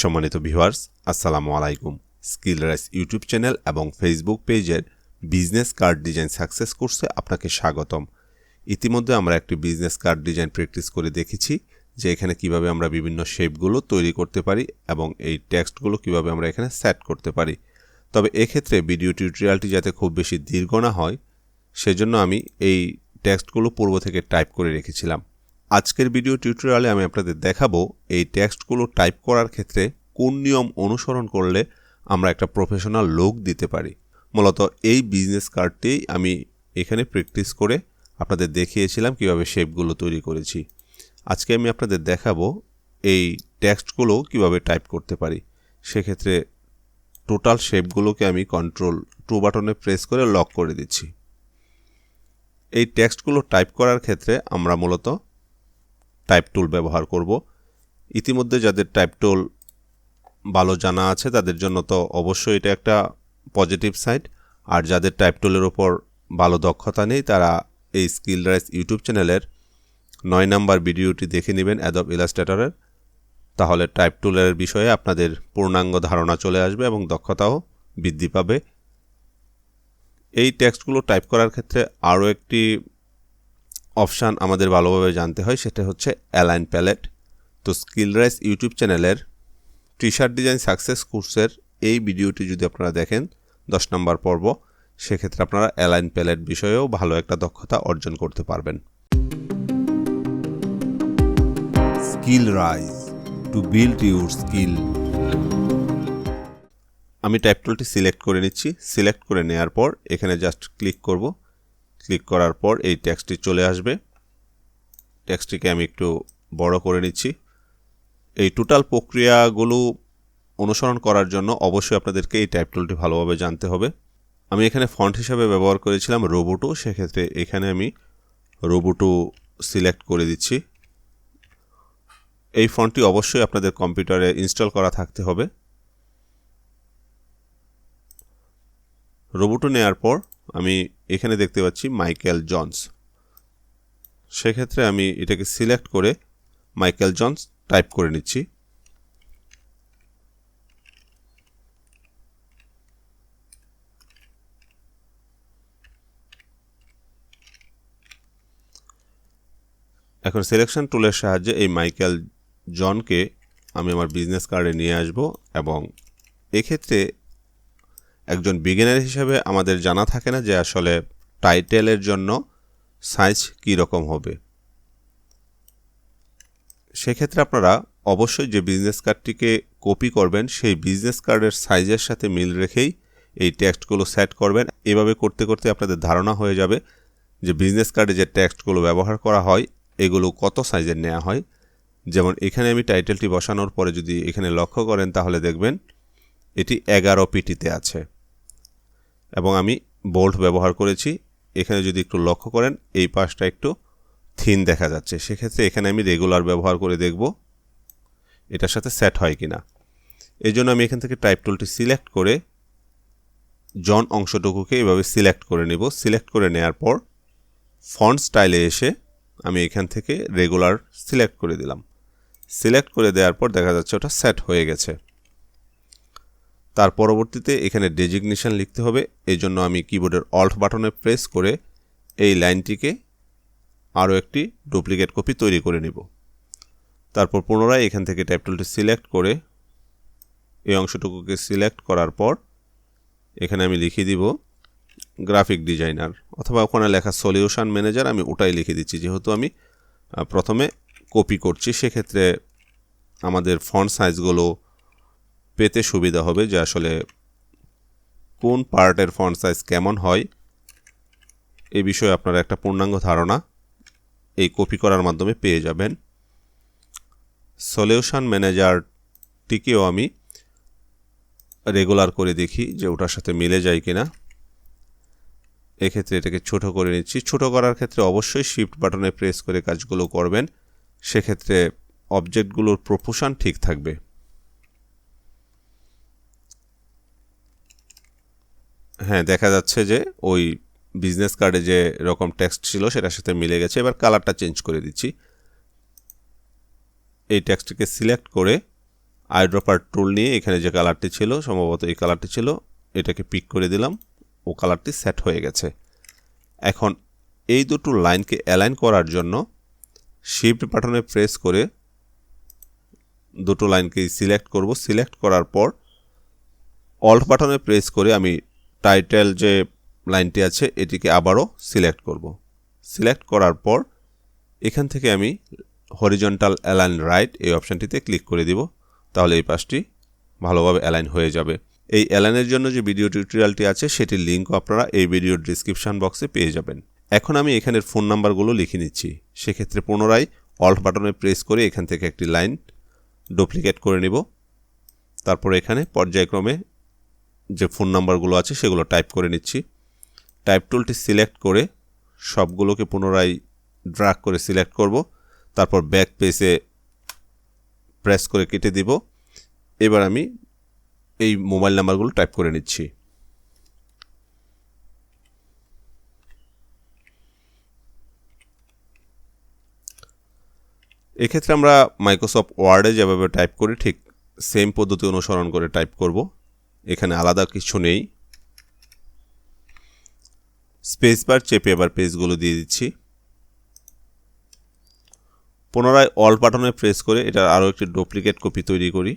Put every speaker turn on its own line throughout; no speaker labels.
সম্মানিত ভিউয়ার্স আসসালামু আলাইকুম। স্কিল রাইস ইউটিউব চ্যানেল এবং ফেসবুক পেজের বিজনেস কার্ড ডিজাইন সাকসেস কোর্সে আপনাকে স্বাগতম। ইতিমধ্যে আমরা একটি বিজনেস কার্ড ডিজাইন প্র্যাকটিস করে দেখেছি, যে এখানে কীভাবে আমরা বিভিন্ন শেপগুলো তৈরি করতে পারি এবং এই টেক্সটগুলো কীভাবে আমরা এখানে সেট করতে পারি। তবে এক্ষেত্রে ভিডিও টিউটোরিয়ালটি যাতে খুব বেশি দীর্ঘ না হয়, সেজন্য আমি এই টেক্সটগুলো পূর্ব থেকে টাইপ করে রেখেছিলাম। আজকের ভিডিও টিউটোরিয়ালে আমি আপনাদের দেখাবো এই টেক্সটগুলো টাইপ করার ক্ষেত্রে কোন নিয়ম অনুসরণ করলে আমরা একটা প্রফেশনাল লোক দিতে পারি। মূলত এই বিজনেস কার্ডটি আমি এখানে প্র্যাকটিস করে আপনাদের দেখিয়েছিলাম কীভাবে শেপগুলো তৈরি করেছি। আজকে আমি আপনাদের দেখাবো এই টেক্সটগুলো কীভাবে টাইপ করতে পারি। সেক্ষেত্রে টোটাল শেপগুলোকে আমি কন্ট্রোল টু বাটনে প্রেস করে লক করে দিচ্ছি। এই টেক্সটগুলো টাইপ করার ক্ষেত্রে আমরা মূলত টাইপ টুল ব্যবহার করব। ইতিমধ্যে যাদের টাইপ টুল ভালো জানা আছে, তাদের জন্য তো অবশ্যই এটা একটা পজিটিভ সাইড আর যাদের টাইপ টুলের ওপর ভালো দক্ষতা নেই, তারা এই স্কিল রাইস ইউটিউব চ্যানেলের নয় নাম্বার ভিডিওটি দেখে নেবেন অ্যাডব ইলাস্ট্রেটরের তাহলে টাইপ টুলের বিষয়ে আপনাদের পূর্ণাঙ্গ ধারণা চলে আসবে এবং দক্ষতাও বৃদ্ধি পাবে। এই টেক্সটগুলো টাইপ করার ক্ষেত্রে আরও একটি অপশান আমাদের ভালোভাবে জানতে হয়, সেটা হচ্ছে অ্যালাইন প্যালেট তো স্কিল রাইস ইউটিউব চ্যানেলের টি শার্ট ডিজাইন সাকসেস কোর্সের এই ভিডিওটি যদি আপনারা দেখেন, দশ নম্বর পর্ব, সেক্ষেত্রে আপনারা অ্যালাইন প্যালেট বিষয়েও ভালো একটা দক্ষতা অর্জন করতে পারবেন।
Skill Rise to build your skill.
আমি টাইপ টুলটি সিলেক্ট করে নিচ্ছি। সিলেক্ট করে নেওয়ার পর এখানে জাস্ট ক্লিক করব। ক্লিক করার পর এই ট্যাক্সটি চলে আসবে। ট্যাক্সটিকে আমি একটু বড় করে নিচ্ছি। এই টোটাল প্রক্রিয়াগুলো অনুসরণ করার জন্য অবশ্যই আপনাদেরকে এই টাইপ টুলটি ভালোভাবে জানতে হবে। আমি এখানে ফন্ট হিসাবে ব্যবহার করেছিলাম রোবোটো সেক্ষেত্রে এখানে আমি রোবোটো সিলেক্ট করে দিচ্ছি। এই ফন্টটি অবশ্যই আপনাদের কম্পিউটারে ইনস্টল করা থাকতে হবে। রোবোটো নেওয়ার পর আমি এখানে দেখতে পাচ্ছি মাইকেল জনস। সেক্ষেত্রে আমি এটাকে সিলেক্ট করে মাইকেল জনস টাইপ করে নিচ্ছি। এখন সিলেকশন টুলের সাহায্যে এই মাইকেল জনকে আমি আমার বিজনেস কার্ডে নিয়ে আসব এবং এক্ষেত্রে একজন বিগিনার হিসেবে আমাদের জানা থাকে না যে আসলে টাইটেলের জন্য সাইজ কী রকম হবে। সেক্ষেত্রে আপনারা অবশ্যই যে বিজনেস কার্ডটিকে কপি করবেন, সেই বিজনেস কার্ডের সাইজের সাথে মিল রেখেই এই টেক্সটগুলো সেট করবেন। এভাবে করতে করতে আপনাদের ধারণা হয়ে যাবে যে বিজনেস কার্ডে যে টেক্সটগুলো ব্যবহার করা হয়, এগুলো কত সাইজের নেওয়া হয়। যেমন এখানে আমি টাইটেলটি বসানোর পরে যদি এখানে লক্ষ্য করেন, তাহলে দেখবেন এটি এগারো পিটিতে আছে। এবং আমি বোল্ট ব্যবহার করেছি। এখানে যদি একটু লক্ষ্য করেন, এই পাশটা একটু থিন দেখা যাচ্ছে। সেক্ষেত্রে এখানে আমি রেগুলার ব্যবহার করে দেখব এটার সাথে সেট হয় কি না এই জন্য আমি এখান থেকে টাইপ টুলটি সিলেক্ট করে জন অংশটুকুকে এভাবে সিলেক্ট করে নেব। সিলেক্ট করে নেওয়ার পর ফন্ট স্টাইলে এসে আমি এখান থেকে রেগুলার সিলেক্ট করে দিলাম। সিলেক্ট করে দেওয়ার পর দেখা যাচ্ছে ওটা সেট হয়ে গেছে। তার পরবর্তীতে এখানে ডেজিগনেশন লিখতে হবে। এই জন্য আমি কিবোর্ডের অল্ট বাটনে প্রেস করে এই লাইনটিকে আরও একটি ডুপ্লিকেট কপি তৈরি করে নেব। তারপর পুনরায় এখান থেকে টাইপ টুলটি সিলেক্ট করে এই অংশটুকুকে সিলেক্ট করার পর এখানে আমি লিখে দিব গ্রাফিক ডিজাইনার অথবা ওখানে লেখা সলিউশন ম্যানেজার আমি ওটাই লিখে দিচ্ছি। যেহেতু আমি প্রথমে কপি করছি, সেক্ষেত্রে আমাদের ফন্ট সাইজগুলো পেতে সুবিধা হবে যে আসলে কোন পার্টের ফন্ট সাইজ কেমন হয়। এই বিষয়ে আপনারা একটা পূর্ণাঙ্গ ধারণা এই কপি করার মাধ্যমে পেয়ে যাবেন। সলিউশন ম্যানেজারটিকেও আমি রেগুলার করে দেখি যে ওটার সাথে মিলে যায় কিনা। এক্ষেত্রে এটাকে ছোট করে নিচ্ছি। ছোট করার ক্ষেত্রে অবশ্যই শিফট বাটনে প্রেস করে কাজগুলো করবেন। সেক্ষেত্রে অবজেক্টগুলোর প্রপোশন ঠিক থাকবে। হ্যাঁ দেখা যাচ্ছে যে ওই বিজনেস কার্ডে যে রকম টেক্সট ছিল সেটার সাথে মিলে গেছে। এবার কালারটা চেঞ্জ করে দিচ্ছি। এই টেক্সটটিকে সিলেক্ট করে আইড্রপার টুল নিয়ে এখানে যে কালারটি ছিল, সম্ভবত এই কালারটি ছিল, এটাকে পিক করে দিলাম। ও কালারটি সেট হয়ে গেছে। এখন এই দুটো লাইনকে অ্যালাইন করার জন্য শিফট বাটনে প্রেস করে দুটো লাইনকে সিলেক্ট করব। সিলেক্ট করার পর অল্ট বাটনে প্রেস করে আমি টাইটেল যে লাইনটি আছে, এটিকে আবারও সিলেক্ট করব। সিলেক্ট করার পর এখান থেকে আমি হরিজন্টাল অ্যালাইন রাইট এই অপশানটিতে ক্লিক করে দিব। তাহলে এই পাশটি ভালোভাবে অ্যালাইন হয়ে যাবে। এই অ্যালাইনের জন্য যে ভিডিও টিউটোরিয়ালটি আছে, সেটির লিঙ্কও আপনারা এই ভিডিওর ডিসক্রিপশন বক্সে পেয়ে যাবেন। এখন আমি এখানের ফোন নাম্বারগুলো লিখে নিচ্ছি। সেক্ষেত্রে পুনরায় অল্ট বাটনে প্রেস করে এখান থেকে একটি লাইন ডুপ্লিকেট করে নিব। তারপর এখানে পর্যায়ক্রমে যে ফোন নাম্বারগুলো আছে সেগুলো টাইপ করে নিচ্ছি। টাইপ টুলটি সিলেক্ট করে সবগুলোকে পুনরায় ড্রাগ করে সিলেক্ট করব। তারপর ব্যাক পেজে প্রেস করে কেটে দিব। এবার আমি এই মোবাইল নাম্বারগুলো টাইপ করে নিচ্ছি। এক্ষেত্রে আমরা মাইক্রোসফট ওয়ার্ডে যেভাবে টাইপ করি, ঠিক সেম পদ্ধতি অনুসরণ করে টাইপ করব। এখানে আলাদা কিছু নেই। স্পেস বার চেপে এবার পেজগুলো দিয়ে দিচ্ছি। পুনরায় অল বাটনে প্রেস করে এটার আরও একটি ডুপ্লিকেট কপি তৈরি করি।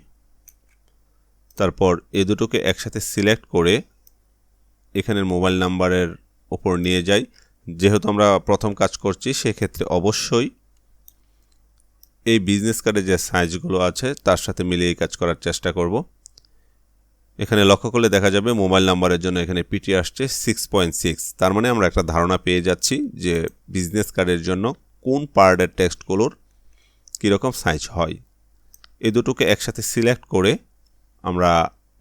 তারপর এ দুটোকে একসাথে সিলেক্ট করে এখানের মোবাইল নাম্বারের ওপর নিয়ে যাই। যেহেতু আমরা প্রথম কাজ করছি, সেক্ষেত্রে অবশ্যই এই বিজনেস কার্ডে যে সাইজগুলো আছে, তার সাথে মিলিয়ে কাজ করার চেষ্টা করব। এখানে লক্ষ্য করলে দেখা যাবে মোবাইল নাম্বারের জন্য এখানে পিটি আসছে সিক্স পয়েন্ট সিক্স তার মানে আমরা একটা ধারণা পেয়ে যাচ্ছি যে বিজনেস কার্ডের জন্য কোন পার্টের টেক্সটগুলোর কীরকম সাইজ হয়। এই দুটোকে একসাথে সিলেক্ট করে আমরা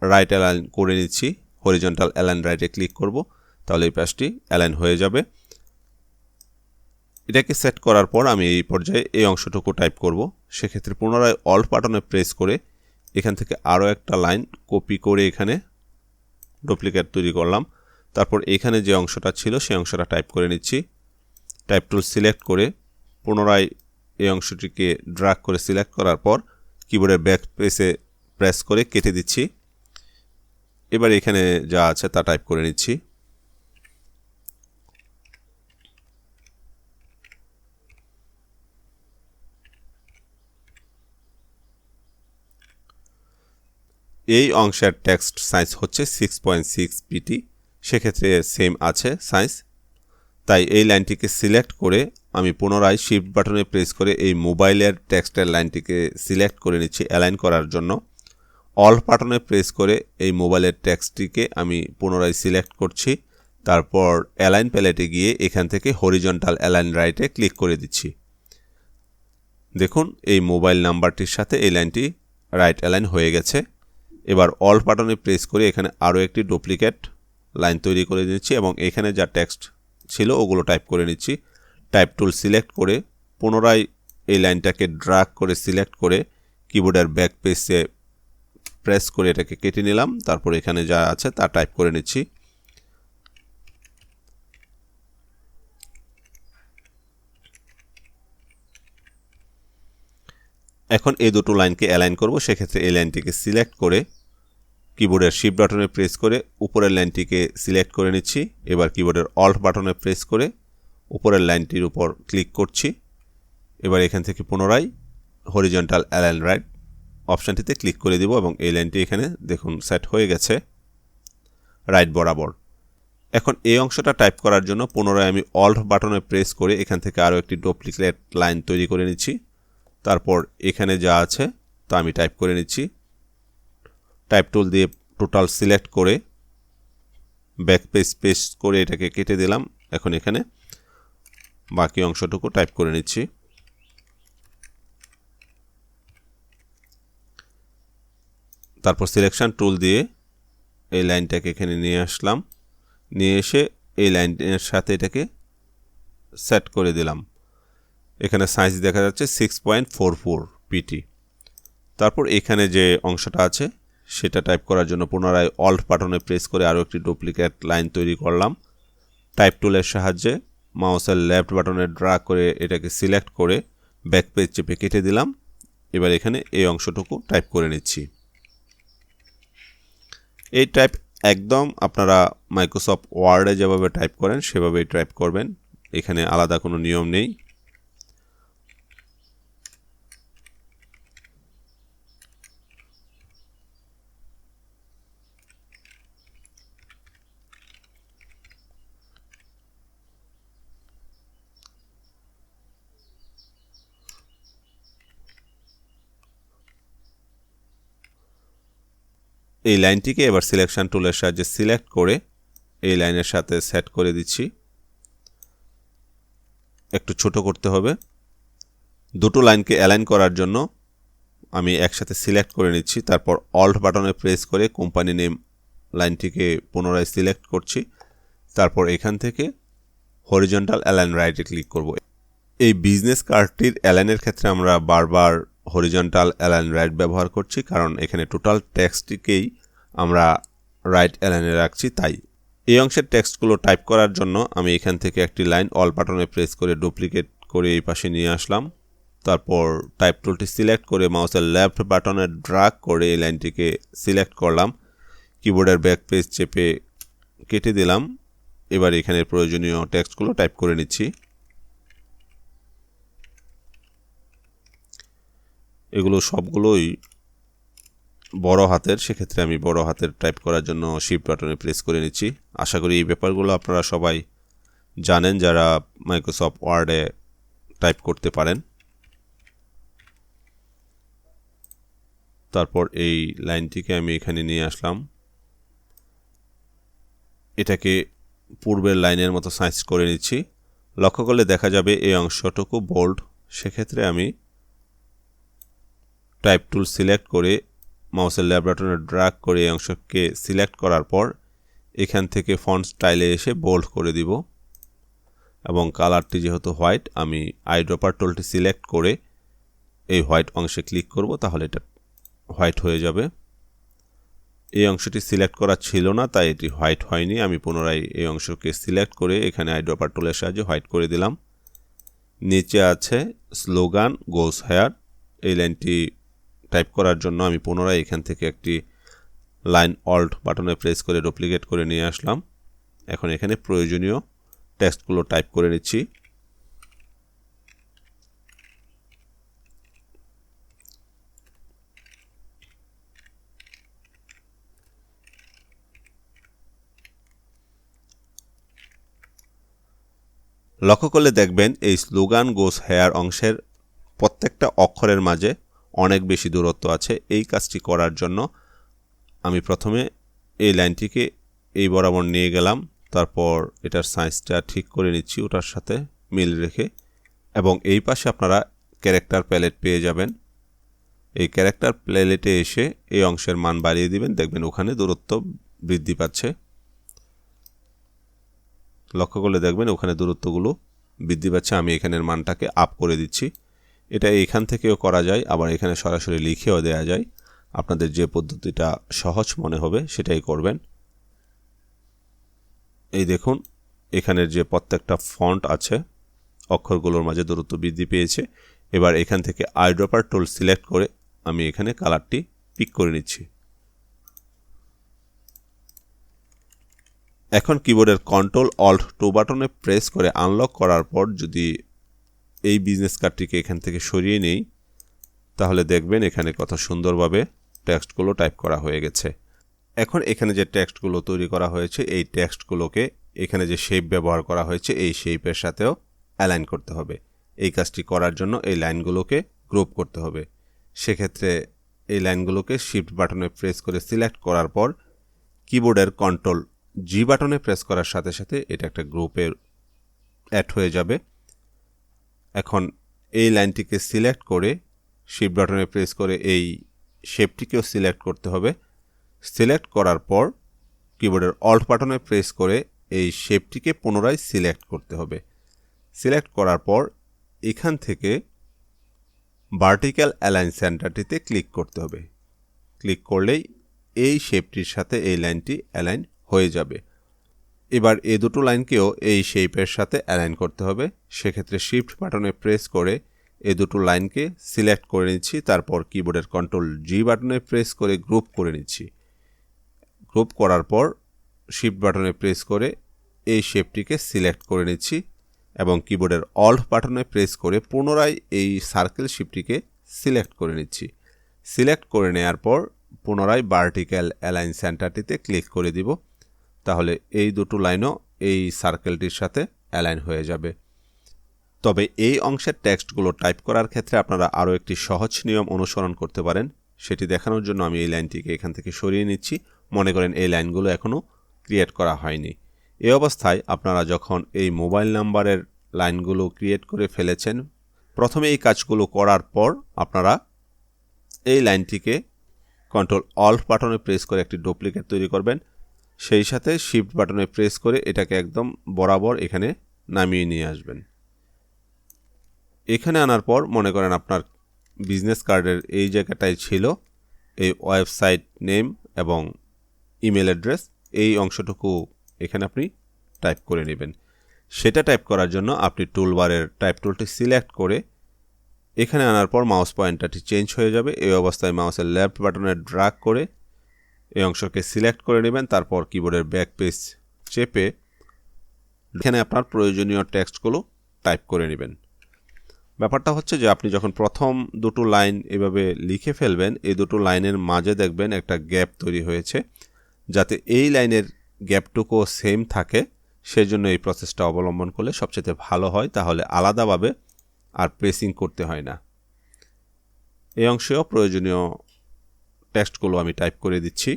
রাইট অ্যালাইন করে নিচ্ছি। হরিজন্টাল অ্যালাইন রাইটে ক্লিক করব, তাহলে এই পাশটি অ্যালাইন হয়ে যাবে। এটাকে সেট করার পর আমি এই পর্যায়ে এই অংশটুকু টাইপ করব। সেক্ষেত্রে পুনরায় অল্ট বাটনে প্রেস করে এখান থেকে আরও একটা লাইন কপি করে এখানে ডুপ্লিকেট তৈরি করলাম। তারপর এখানে যে অংশটা ছিল, সেই অংশটা টাইপ করে নিচ্ছি। টাইপ টুল সিলেক্ট করে পুনরায় এই অংশটিকে ড্রাগ করে সিলেক্ট করার পর কিবোর্ডের ব্যাক পেসে প্রেস করে কেটে দিচ্ছি। এবার এখানে যা আছে তা টাইপ করে নিচ্ছি। এই অংশের টেক্সট সাইজ হচ্ছে সিক্স পয়েন্ট সিক্স পিটি সেক্ষেত্রে সেম আছে সাইজ তাই এই লাইনটিকে সিলেক্ট করে আমি পুনরায় শিফট বাটনে প্রেস করে এই মোবাইলের টেক্সটের লাইনটিকে সিলেক্ট করে নিচ্ছি অ্যালাইন করার জন্য। অল বাটনে প্রেস করে এই মোবাইলের টেক্সটটিকে আমি পুনরায় সিলেক্ট করছি। তারপর অ্যালাইন প্যালেটে গিয়ে এখান থেকে হরিজন্টাল অ্যালাইন রাইটে ক্লিক করে দিচ্ছি। দেখুন, এই মোবাইল নাম্বারটির সাথে এই লাইনটি রাইট অ্যালাইন হয়ে গেছে। এবার অল বাটনে প্রেস করে এখানে আরও একটি ডুপ্লিকেট লাইন তৈরি করে নিচ্ছি এবং এখানে যা টেক্সট ছিল ওগুলো টাইপ করে নিচ্ছি। টাইপ টুল সিলেক্ট করে পুনরায় এই লাইনটাকে ড্রাগ করে সিলেক্ট করে কিবোর্ডের ব্যাক পেজে প্রেস করে এটাকে কেটে নিলাম, তারপর এখানে যা আছে তা টাইপ করে নিচ্ছি। এখন এই দুটো লাইনকে অ্যালাইন করব, সেক্ষেত্রে এই লাইনটিকে সিলেক্ট করে কিবোর্ডের শিপ বাটনে প্রেস করে উপরের লাইনটিকে সিলেক্ট করে নিচ্ছি। এবার কিবোর্ডের অল্ট বাটনে প্রেস করে উপরের লাইনটির উপর ক্লিক করছি। এবার এখান থেকে পুনরায় হরিজন্টাল অ্যালাইন রাইট অপশানটিতে ক্লিক করে দিব এবং এই লাইনটি এখানে দেখুন সেট হয়ে গেছে। রাইট বরাবর। এখন এই অংশটা টাইপ করার জন্য পুনরায় আমি অল্ট বাটনে প্রেস করে এখান থেকে আরও একটি ডুপ্লিকেট লাইন তৈরি করে নিচ্ছি। তারপর এখানে যা আছে তা আমি টাইপ করে নিচ্ছি। টাইপ টুল দিয়ে টোটাল সিলেক্ট করে ব্যাক পেজ পেস্ট করে এটাকে কেটে দিলাম এখন এখানে। বাকি অংশটুকু টাইপ করে নিচ্ছি। তারপর সিলেকশন টুল দিয়ে এই লাইনটাকে এখানে নিয়ে আসলাম। নিয়ে এসে এই লাইনের সাথে এটাকে সেট করে দিলাম। এখানে সাইজ দেখা যাচ্ছে six point four four PT তারপর এখানে যে অংশটা আছে সেটা টাইপ করার জন্য পুনরায় অল্ট বাটনে প্রেস করে আরও একটি ডুপ্লিকেট লাইন তৈরি করলাম। টাইপ টুলের সাহায্যে মাউসের লেফট বাটনে ড্রা করে এটাকে সিলেক্ট করে ব্যাক পেজ চেপে কেটে দিলাম। এবার এখানে এই অংশটুকু টাইপ করে নিচ্ছি। এই টাইপ একদম আপনারা মাইক্রোসফট ওয়ার্ডে যেভাবে টাইপ করেন, সেভাবেই টাইপ করবেন। এখানে আলাদা কোনো নিয়ম নেই। এই লাইনটিকে এবার সিলেকশন টুলের সাহায্যে সিলেক্ট করে এই লাইনের সাথে সেট করে দিচ্ছি। একটু ছোট করতে হবে। দুটো লাইনকে অ্যালাইন করার জন্য আমি একসাথে সিলেক্ট করে নিচ্ছি। তারপর অল্ট বাটনে প্রেস করে কোম্পানি নেম লাইনটিকে পুনরায় সিলেক্ট করছি। তারপর এখান থেকে হরিজন্টাল অ্যালাইন রাইটে ক্লিক করব। এই বিজনেস কার্ডটির অ্যালাইনের ক্ষেত্রে আমরা বারবার হরিজন্টাল অ্যালাইন রাইট ব্যবহার করছি, কারণ এখানে টোটাল টেক্সটটিকেই আমরা রাইট অ্যালাইনে রাখছি, তাই। এই অংশের টেক্সটগুলো টাইপ করার জন্য আমি এখান থেকে একটি লাইন অল বাটনে প্রেস করে ডুপ্লিকেট করে এই পাশে নিয়ে আসলাম। তারপর টাইপ টুলটি সিলেক্ট করে মাউসের লেফট বাটনে ড্রাগ করে এই লাইনটিকে সিলেক্ট করলাম। কিবোর্ডের ব্যাক পেজ চেপে কেটে দিলাম। এবার এখানে প্রয়োজনীয় টেক্সটগুলো টাইপ করে নিচ্ছি। এগুলো সবগুলোই বড় হাতের, সেক্ষেত্রে আমি বড় হাতের টাইপ করার জন্য শিফট বাটনে প্রেস করে নিচ্ছি। আশা করি এই ব্যাপারগুলো আপনারা সবাই জানেন, যারা মাইক্রোসফট ওয়ার্ডে টাইপ করতে পারেন। তারপর এই লাইনটিকে আমি এখানে নিয়ে আসলাম। এটাকে পূর্বের লাইনের মতো সাইজ করে নিচ্ছি। লক্ষ্য করলে দেখা যাবে এই অংশটুকু বোল্ড সেক্ষেত্রে আমি টাইপ টুল সিলেক্ট করে মাউসের ল্যাবরেটনে ড্রাগ করে এই অংশকে সিলেক্ট করার পর এখান থেকে ফন্ট স্টাইলে এসে বোল্ড করে দিব। এবং কালারটি যেহেতু হোয়াইট, আমি আইড্রপার টোলটি সিলেক্ট করে এই হোয়াইট অংশে ক্লিক করব, তাহলে এটা হোয়াইট হয়ে যাবে। এই অংশটি সিলেক্ট করা ছিল না, তাই এটি হোয়াইট হয়নি। আমি পুনরায় এই অংশকে সিলেক্ট করে এখানে আইড্রপার টোলের সাহায্যে হোয়াইট করে দিলাম। নিচে আছে স্লোগান গোস হেয়ার। এই লাইনটি টাইপ করার জন্য আমি পুনরায় এখান থেকে একটি লাইন অল্ট বাটনে প্রেস করে ডুপ্লিকেট করে নিয়ে আসলাম। এখন এখানে প্রয়োজনীয় টেক্সটগুলো টাইপ করে নিচ্ছি। লক্ষ্য করলে দেখবেন এই স্লোগান গোস হেয়ার অংশের প্রত্যেকটা অক্ষরের মাঝে অনেক বেশি দূরত্ব আছে এই কাজটি করার জন্য। আমি প্রথমে এই লাইনটিকে এই বরাবর নিয়ে গেলাম, তারপর এটার সাইজটা ঠিক করে নিচ্ছি ওটার সাথে মিল রেখে এবং এই পাশে আপনারা ক্যারেক্টার প্যালেট পেয়ে যাবেন। এই ক্যারেক্টার প্যালেটে এসে এই অংশের মান বাড়িয়ে দিবেন, দেখবেন ওখানে দূরত্ব বৃদ্ধি পাচ্ছে। লক্ষ্য করলে দেখবেন ওখানে দূরত্বগুলো বৃদ্ধি পাচ্ছে, আমি এখানের মানটাকে আপ করে দিচ্ছি। এটা এখান থেকেও করা যায়, আবার এখানে সরাসরি লিখেও দেওয়া যায়। আপনাদের যে পদ্ধতিটা সহজ মনে হবে সেটাই করবেন। এই দেখুন, এখানের যে প্রত্যেকটা ফন্ট আছে, অক্ষরগুলোর মাঝে দূরত্ব বৃদ্ধি পেয়েছে। এবার এখান থেকে আইড্রপার টুল সিলেক্ট করে আমি এখানে কালারটি পিক করে নিচ্ছি। এখন কিবোর্ডের কন্ট্রোল অল্ট টু বাটনে প্রেস করে আনলক করার পর যদি এই বিজনেস কার্ডটিকে এখান থেকে সরিয়ে নেই, তাহলে দেখবেন এখানে কত সুন্দরভাবে টেক্সটগুলো টাইপ করা হয়ে গেছে। এখন এখানে যে টেক্সটগুলো তৈরি করা হয়েছে, এই টেক্সটগুলোকে এখানে যে শেপ ব্যবহার করা হয়েছে, এই শেপের সাথেও অ্যালাইন করতে হবে। এই কাজটি করার জন্য এই লাইনগুলোকে গ্রুপ করতে হবে। সেক্ষেত্রে এই লাইনগুলোকে শিফট বাটনে প্রেস করে সিলেক্ট করার পর কিবোর্ডের কন্ট্রোল জি বাটনে প্রেস করার সাথে সাথে এটা একটা গ্রুপের অ্যাড হয়ে যাবে। এখন এই লাইনটিকে সিলেক্ট করে শিফট বাটনে প্রেস করে এই শেপটিকেও সিলেক্ট করতে হবে। সিলেক্ট করার পর কিবোর্ডের অল্ট বাটনে প্রেস করে এই শেপটিকে পুনরায় সিলেক্ট করতে হবে। সিলেক্ট করার পর এখান থেকে ভার্টিক্যাল অ্যালাইন সেন্টারটিতে ক্লিক করতে হবে। ক্লিক করলেই এই শেপটির সাথে এই লাইনটি অ্যালাইন হয়ে যাবে। এবার এ দুটো লাইনকেও এই শেপের সাথে অ্যালাইন করতে হবে। সেক্ষেত্রে শিফট বাটনে প্রেস করে এ দুটো লাইনকে সিলেক্ট করে নিচ্ছি, তারপর কিবোর্ডের কন্ট্রোল জি বাটনে প্রেস করে গ্রুপ করে নিচ্ছি। গ্রুপ করার পর শিফট বাটনে প্রেস করে এই শেপটিকে সিলেক্ট করে নিচ্ছি এবং কিবোর্ডের অল্ট বাটনে প্রেস করে পুনরায় এই সার্কেল শিপটিকে সিলেক্ট করে নিচ্ছি। সিলেক্ট করে নেওয়ার পর পুনরায় ভার্টিক্যাল অ্যালাইন সেন্টারটিতে ক্লিক করে দিব। তাহলে এই দুটো লাইনও এই সার্কেলটির সাথে অ্যালাইন হয়ে যাবে। তবে এই অংশের টেক্সটগুলো টাইপ করার ক্ষেত্রে আপনারা আরও একটি সহজ নিয়ম অনুসরণ করতে পারেন। সেটি দেখানোর জন্য আমি এই লাইনটিকে এখান থেকে সরিয়ে নিচ্ছি। মনে করেন এই লাইনগুলো এখনও ক্রিয়েট করা হয়নি। এ অবস্থায় আপনারা যখন এই মোবাইল নাম্বারের লাইনগুলো ক্রিয়েট করে ফেলেছেন, প্রথমে এই কাজগুলো করার পর আপনারা এই লাইনটিকে কন্ট্রোল অল্ট বাটনে প্রেস করে একটি ডুপ্লিকেট তৈরি করবেন। সেই সাথে শিফট বাটনে প্রেস করে এটাকে একদম বরাবর এখানে নামিয়ে নিয়ে আসবেন। এখানে আনার পর মনে করেন আপনার বিজনেস কার্ডের এই জায়গাটায় ছিল এই ওয়েবসাইট নেম এবং ইমেল অ্যাড্রেস এই অংশটুকু এখানে আপনি টাইপ করে নেবেন। সেটা টাইপ করার জন্য আপনি টুলবারের টাইপ টুলটি সিলেক্ট করে এখানে আনার পর মাউস পয়েন্টারটি চেঞ্জ হয়ে যাবে। এই অবস্থায় মাউসের লেফট বাটনে ড্রাগ করে এই অংশকে সিলেক্ট করে নেবেন, তারপর কিবোর্ডের ব্যাক পেজ চেপে এখানে আপনার প্রয়োজনীয় টেক্সটগুলো টাইপ করে নেবেন। ব্যাপারটা হচ্ছে যে আপনি যখন প্রথম দুটো লাইন এভাবে লিখে ফেলবেন, এই দুটো লাইনের মাঝে দেখবেন একটা গ্যাপ তৈরি হয়েছে, যাতে এই লাইনের গ্যাপটুকু সেম থাকে, সেজন্য এই প্রসেসটা অবলম্বন করলে সবচেয়ে ভালো হয়, তাহলে আলাদাভাবে আর প্রেসিং করতে হয় না। এই অংশেও প্রয়োজনীয় টেক্সটগুলো আমি টাইপ করে দিচ্ছি।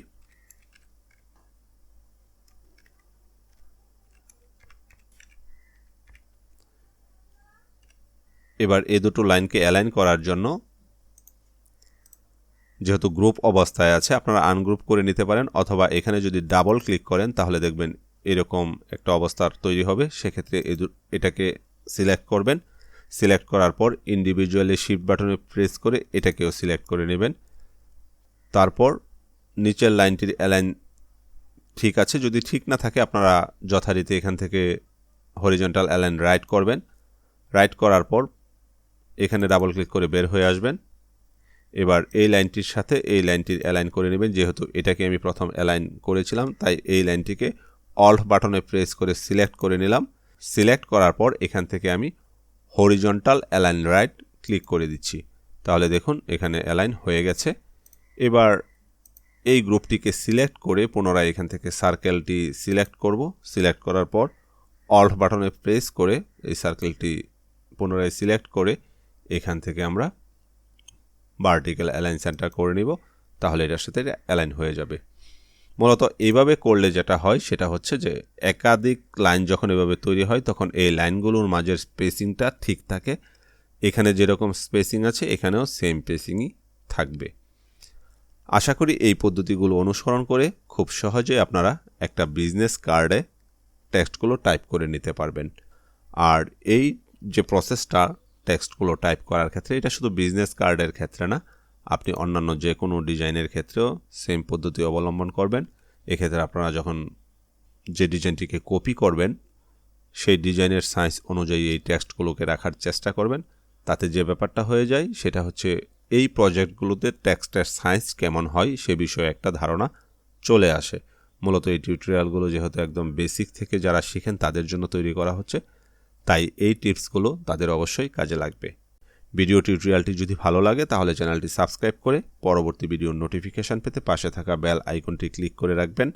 এবার এই দুটো লাইনকে অ্যালাইন করার জন্য যেহেতু গ্রুপ অবস্থায় আছে, আপনারা আনগ্রুপ করে নিতে পারেন অথবা এখানে যদি ডাবল ক্লিক করেন, তাহলে দেখবেন এরকম একটা অবস্থার তৈরি হবে। সেক্ষেত্রে এটাকে সিলেক্ট করবেন। সিলেক্ট করার পর ইন্ডিভিজুয়ালি শিফট বাটনে প্রেস করে এটাকেও সিলেক্ট করে নেবেন। তারপর নিচের লাইনটির অ্যালাইন ঠিক আছে। যদি ঠিক না থাকে, আপনারা যথারীতি এখান থেকে হরিজন্টাল অ্যালাইন রাইট করবেন। রাইট করার পর এখানে ডাবল ক্লিক করে বের হয়ে আসবেন। এবার এই লাইনটির সাথে এই লাইনটির অ্যালাইন করে নেবেন। যেহেতু এটাকে আমি প্রথম অ্যালাইন করেছিলাম, তাই এই লাইনটিকে অল্ট বাটনে প্রেস করে সিলেক্ট করে নিলাম। সিলেক্ট করার পর এখান থেকে আমি হরিজন্টাল অ্যালাইন রাইট ক্লিক করে দিচ্ছি। তাহলে দেখুন, এখানে অ্যালাইন হয়ে গেছে। এবার এই গ্রুপটিকে সিলেক্ট করে পুনরায় এখান থেকে সার্কেলটি সিলেক্ট করব। সিলেক্ট করার পর অল্ট বাটনে প্রেস করে এই সার্কেলটি পুনরায় সিলেক্ট করে এখান থেকে আমরা ভার্টিক্যাল অ্যালাইন সেন্টার করে নিব। তাহলে এটার সাথে অ্যালাইন হয়ে যাবে। মূলত এইভাবে করলে যেটা হয়, সেটা হচ্ছে যে একাধিক লাইন যখন এভাবে তৈরি হয়, তখন এই লাইনগুলোর মাঝের স্পেসিংটা ঠিক থাকে। এখানে যেরকম স্পেসিং আছে, এখানেও সেম স্পেসিংই থাকবে। আশা করি এই পদ্ধতিগুলো অনুসরণ করে খুব সহজে আপনারা একটা বিজনেস কার্ডে টেক্সটগুলো টাইপ করে নিতে পারবেন। আর এই যে প্রসেসটা টেক্সটগুলো টাইপ করার ক্ষেত্রে, এটা শুধু বিজনেস কার্ডের ক্ষেত্রে না, আপনি অন্যান্য যে কোনো ডিজাইনের ক্ষেত্রেও সেম পদ্ধতি অবলম্বন করবেন। এক্ষেত্রে আপনারা যখন যে ডিজাইনটিকে কপি করবেন, সেই ডিজাইনের সাইজ অনুযায়ী এই টেক্সটগুলোকে রাখার চেষ্টা করবেন। তাতে যে ব্যাপারটা হয়ে যায়, সেটা হচ্ছে এই প্রজেক্টগুলোতে টেক্সটের সাইজ কেমন হয় সে বিষয়ে একটা ধারণা চলে আসে। মূলত এই টিউটোরিয়ালগুলো যেহেতু একদম বেসিক থেকে যারা শিখেন তাদের জন্য তৈরি করা হচ্ছে, তাই এই টিপসগুলো তাদের অবশ্যই কাজে লাগবে। ভিডিও টিউটোরিয়ালটি যদি ভালো লাগে তাহলে চ্যানেলটি সাবস্ক্রাইব করে পরবর্তী ভিডিওর নোটিফিকেশান পেতে পাশে থাকা বেল আইকনটি ক্লিক করে রাখবেন।